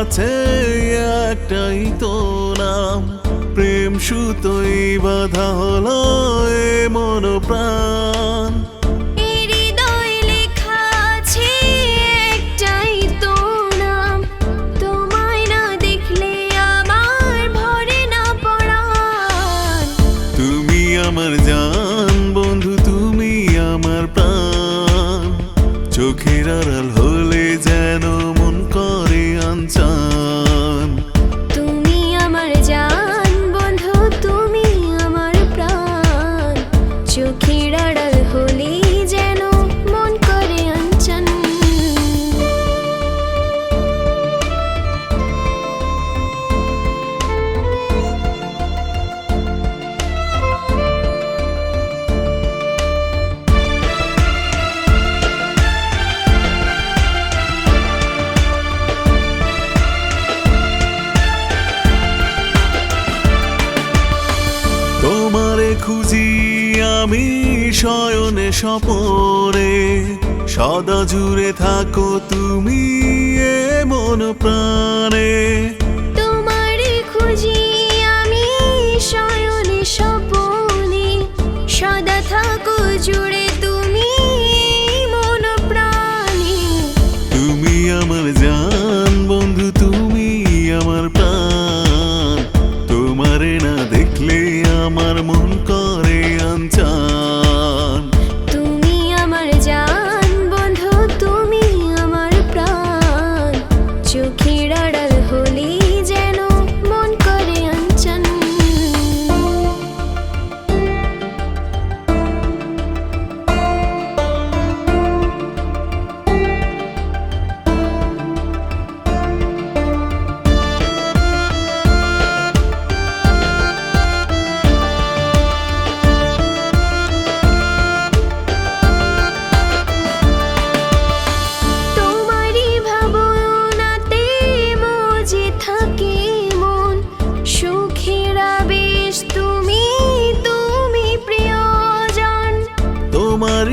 আছে একটাই তো নাম। প্রেম সুতোই বাধা হলো এ মন প্রাণ হৃদয়ে লেখা আমার জান বন্ধু তুমি আমার প্রাণ। চোখের আড়াল খুঁজি আমি শয়নে সপরে, সদা জুড়ে থাকো তুমি এ মন প্রাণে। তোমারে খুঁজি আমি শয়নে স্বপনে সদা থাকো জুড়ে আমার মন করে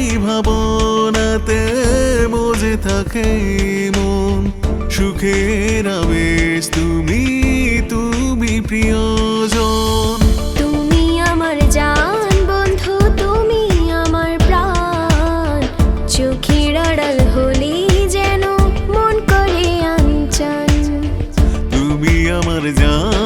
তোমারই ভাবনাতে মজে থাকে মন। সুখের আবেশ তুমি তুমি প্রিয়জন। তুমি আমার জান বন্ধু তুমি আমার প্রাণ। চোখের আড়াল হলেই যেন মন করে তুমি আমার জান